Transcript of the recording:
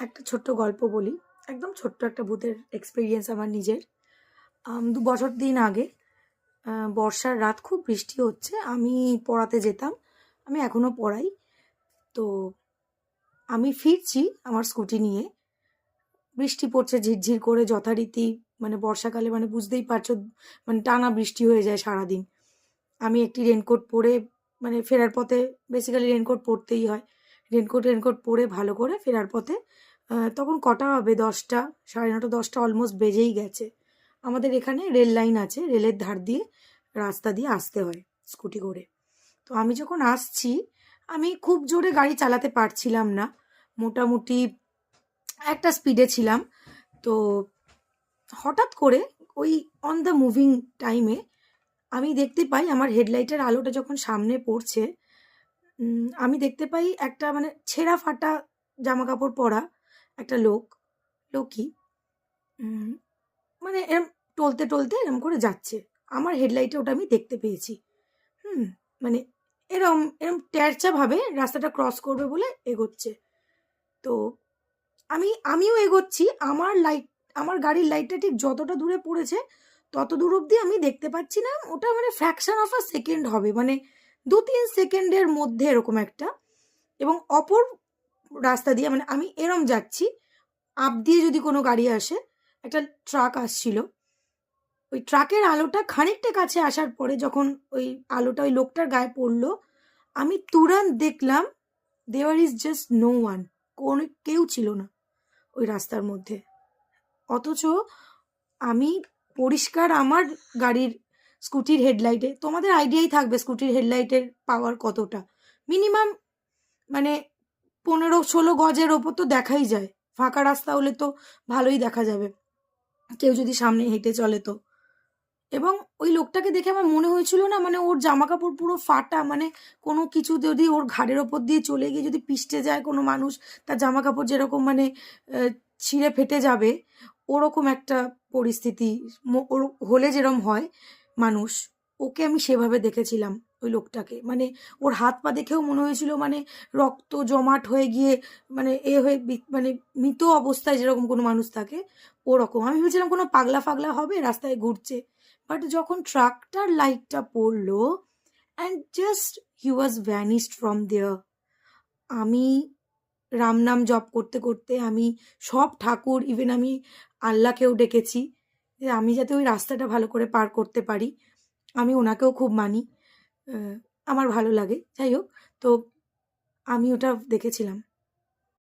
একটা ছোট্ট গল্প বলি। একদম ছোট্ট একটা ভূতের এক্সপিরিয়েন্স আমার নিজের। দু বছর দিন আগে বর্ষার রাত খুব বৃষ্টি হচ্ছে, আমি পড়াতে যেতাম, আমি এখনও পড়াই। তো আমি ফিরছি আমার স্কুটি নিয়ে। বৃষ্টি পড়ছে ঝিরঝির করে, যথারীতি মানে বর্ষাকালে মানে বুঝতেই পারছ মানে টানা বৃষ্টি হয়ে যায় সারাদিন। আমি একটি রেনকোট পরে মানে ফেরার পথে বেসিক্যালি রেনকোট পরতেই হয়। রেনকোট রেনকোট পরে ভালো করে ফেরার পথে তখন কটা হবে? দশটা? সাড়ে নটা, দশটা অলমোস্ট বেজেই গেছে। আমাদের এখানে রেল লাইন আছে, রেলের ধার দিয়ে রাস্তা দিয়ে আসতে হয় স্কুটি করে। তো আমি যখন আসছি, আমি খুব জোরে গাড়ি চালাতে পারছিলাম না। মোটামুটি একটা স্পিডে ছিলাম। তো হঠাৎ করে ওই অন দ্য মুভিং টাইমে আমি দেখতে পাই আমার হেডলাইটের আলোটা যখন সামনে পড়ছে আমি দেখতে পাই একটা মানে ছেঁড়া ফাটা জামা কাপড় পরা একটা লোক, লোকই মানে এরম টলতে টলতে এরম করে যাচ্ছে। আমার হেডলাইটে ওটা আমি দেখতে পেয়েছি। হুম মানে এরম এরম ট্যারচাভাবে রাস্তাটা ক্রস করবে বলে এগোচ্ছে। তো আমি, আমিও এগোচ্ছি। আমার লাইট আমার গাড়ির লাইটটা ঠিক যতটা দূরে পড়েছে, তত দূর অবধি আমি দেখতে পাচ্ছি না। ওটা মানে ফ্র্যাকশন অফ আ সেকেন্ড হবে মানে দু তিন সেকেন্ডের মধ্যে এরকম একটা। এবং অপর রাস্তা দিয়ে মানে আমি এরম যাচ্ছি। আপ দিয়ে যদি কোনো গাড়ি আসে, একটা ট্রাক আসছিল, ওই ট্রাকের আলোটা খানিকটা কাছে আসার পরে যখন ওই আলোটা ওই লোকটার গায়ে পড়ল, আমি তুরান্ত দেখলাম দেওয়ার ইজ জাস্ট নো ওয়ান কোনো, কেউ ছিল না ওই রাস্তার মধ্যে। অথচ আমি পরিষ্কার আমার গাড়ির স্কুটির হেডলাইটে তোমাদের আইডিয়াই থাকবে স্কুটির হেডলাইটের পাওয়ার কতটা। মিনিমাম মানে পনেরো ষোলো গজের ওপর তো দেখাই যায়। ফাঁকা রাস্তা হলে তো ভালোই দেখা যাবে। কেউ যদি সামনে হেঁটে চলে তো। এবং ওই লোকটাকে দেখে আমার মনে হয়েছিল না মানে ওর জামা কাপড় পুরো ফাটা মানে কোনো কিছু যদি ওর ঘাড়ের ওপর দিয়ে চলে গিয়ে যদি পিষ্টে যায় কোনো মানুষ, তার জামা কাপড় যেরকম মানে ছিঁড়ে ফেটে যাবে, ওরকম একটা পরিস্থিতি ওর হলে যেরম হয় মানুষ, ওকে আমি সেভাবে দেখেছিলাম। ওই লোকটাকে। মানে ওর হাত পা দেখেও মনে হয়েছিল মানে রক্ত জমাট হয়ে গিয়ে মানে এ হয়ে মানে মৃত অবস্থায় যেরকম কোনো মানুষ থাকে, ওরকম। আমি ভেবেছিলাম কোনো পাগলা ফাগলা হবে, রাস্তায় ঘুরছে। বাট যখন ট্রাকটার লাইটটা পড়ল and just he was vanished from there আমি রাম নাম জপ করতে করতে আমি সব ঠাকুর ইভেন আমি আল্লাহকেও ডেকেছি যে আমি যাতে ওই রাস্তাটা ভালো করে পার করতে পারি। আমি ওনাকেও খুব মানি। আমার ভালো লাগে। যাই হোক তো আমি ওটা দেখেছিলাম।